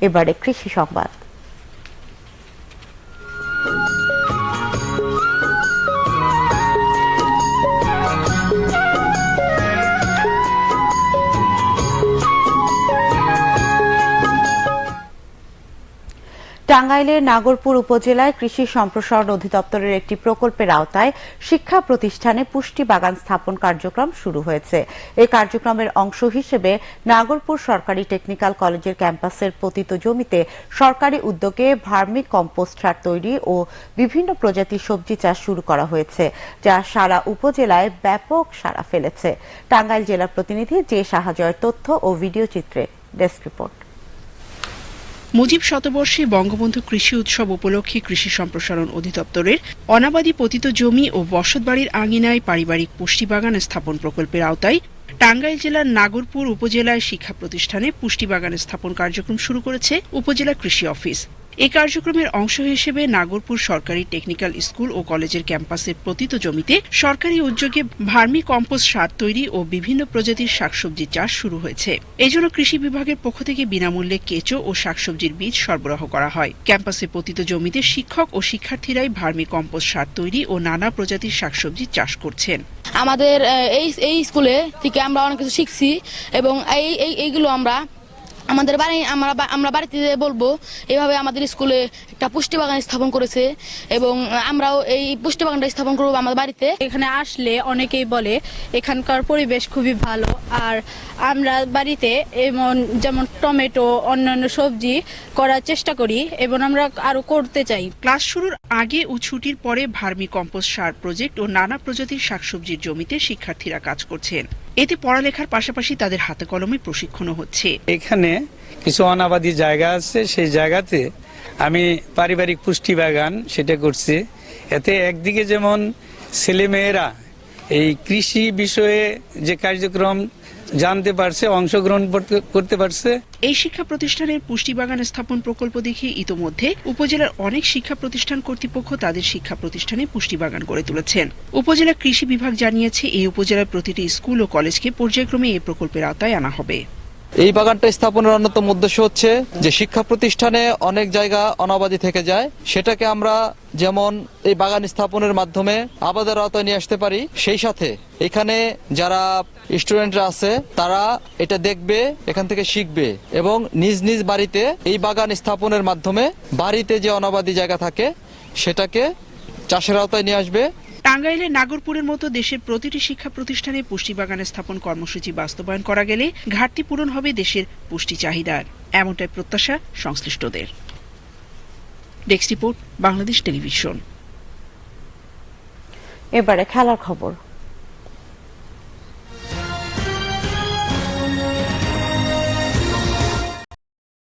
এবারে কৃষি সংবাদ। টাঙ্গাইলের নাগরপুর উপজেলায় কৃষি সম্প্রসারণ অধিদপ্তরের একটি প্রকল্পের আওতায় শিক্ষা প্রতিষ্ঠানে পুষ্টি বাগান স্থাপন কার্যক্রম শুরু হয়েছে। এই কার্যক্রমের অংশ হিসেবে নাগরপুর সরকারি টেকনিক্যাল কলেজের ক্যাম্পাসের পতিত জমিতে সরকারি উদ্যোগে ভার্মি কম্পোস্ট সার তৈরি ও বিভিন্ন প্রজাতির সবজি চাষ শুরু করা হয়েছে, যা সারা উপজেলায় ব্যাপক সাড়া ফেলেছে। টাঙ্গাইল জেলা প্রতিনিধি জে সাহাজয়ের তথ্য ও ভিডিও চিত্রে ডেস্ক রিপোর্ট। মুজিব শতবর্ষে বঙ্গবন্ধু কৃষি উৎসব উপলক্ষে কৃষি সম্প্রসারণ অধিদপ্তরের অনাবাদী পতিত জমি ও বসতবাড়ির আঙিনায় পারিবারিক পুষ্টি বাগান স্থাপন প্রকল্পের আওতায় টাঙ্গাইল জেলার নাগরপুর উপজেলায় শিক্ষা প্রতিষ্ঠানে পুষ্টি বাগান স্থাপন কার্যক্রম শুরু করেছে উপজেলা কৃষি অফিস। এই কার্যক্রমের অংশ হিসেবে নাগরপুর সরকারি টেকনিক্যাল স্কুল ও কলেজের ক্যাম্পাসের পতিত জমিতে সরকারি উদ্যোগে ভার্মি কম্পোস্ট সার তৈরি ও বিভিন্ন প্রজাতির শাকসবজি চাষ শুরু হয়েছে। এজন্য কৃষি বিভাগের পক্ষ থেকে বিনামূল্যে কেঁচো ও শাকসবজির বীজ সরবরাহ করা হয়। ক্যাম্পাসে পতিত জমিতে শিক্ষক ও শিক্ষার্থীরাই ভার্মি কম্পোস্ট সার তৈরি ও নানা প্রজাতির শাকসবজি চাষ করছেন। আমাদের এই এই স্কুলে থেকে আমরা অনেক কিছু শিখছি এবং এই, এইগুলো আমরা আমাদের বাড়ি আমরা বা- আমরা বাড়িতে যেয়ে বলব এভাবে আমাদের স্কুলে একটা পুষ্টি বাগান স্থাপন করেছে এবং আমরাও এই পুষ্টি বাগানটা স্থাপন করব আমাদের বাড়িতে। এখানে আসলে অনেকেই বলে এখানকার পরিবেশ খুবই ভালো আর আমরা বাড়িতে এমন যেমন টমেটো অন্যান্য সবজি করার চেষ্টা করি এবং আমরা আরও করতে চাই। ক্লাস শুরুর আগে ও ছুটির পরে ভার্মি কম্পোস্ট সার প্রজেক্ট ও নানা প্রজাতির শাকসবজির জমিতে শিক্ষার্থীরা কাজ করছেন। এতে পড়ালেখার পাশাপাশি তাদের হাতে কলমে প্রশিক্ষণও হচ্ছে। এখানে কিছু অনাবাদী জায়গা আছে, সেই জায়গাতে আমি পারিবারিক পুষ্টি বাগান সেটা করছি। এতে একদিকে যেমন ছেলেমেয়েরা এই কৃষি বিষয়ে যে কার্যক্রম জানতে পারছে, অংশগ্রহণ করতে- পারছে। এই শিক্ষা প্রতিষ্ঠানের পুষ্টি বাগান স্থাপন প্রকল্প দেখে ইতোমধ্যে উপজেলার অনেক শিক্ষা প্রতিষ্ঠান কর্তৃপক্ষ তাদের শিক্ষা প্রতিষ্ঠানে পুষ্টি বাগান গড়ে তুলেছেন। উপজেলা কৃষি বিভাগ জানিয়েছে, এই উপজেলার প্রতিটি স্কুল ও কলেজকে পর্যায়ক্রমে এই প্রকল্পের আওতায় আনা হবে। এই বাগানটা স্থাপনের অন্যতম উদ্দেশ্য হচ্ছে যে শিক্ষা প্রতিষ্ঠানে অনেক জায়গা অনাবাদি থেকে যায়। সেটাকে আমরা যেমন এই বাগান স্থাপনের মাধ্যমে আবাদের আওতায় নিয়ে আসতে পারি, সেই সাথে এখানে যারা স্টুডেন্টরা আছে, তারা এটা দেখবে, এখান থেকে শিখবে এবং নিজ নিজ বাড়িতে এই বাগান স্থাপনের মাধ্যমে বাড়িতে যে অনাবাদি জায়গা থাকে, সেটাকে চাষের আওতায় নিয়ে আসবে। টাঙ্গাইলের নাগরপুরের মতো দেশের প্রতিটি শিক্ষা প্রতিষ্ঠানে পুষ্টি বাগান স্থাপন কর্মসূচি বাস্তবায়ন করা গেলে ঘাটতি পূরণ হবে দেশের পুষ্টি চাহিদার। এমনটাই প্রত্যাশা সংশ্লিষ্টদের। বাংলাদেশ টেলিভিশন। এবারে খেলার খবর।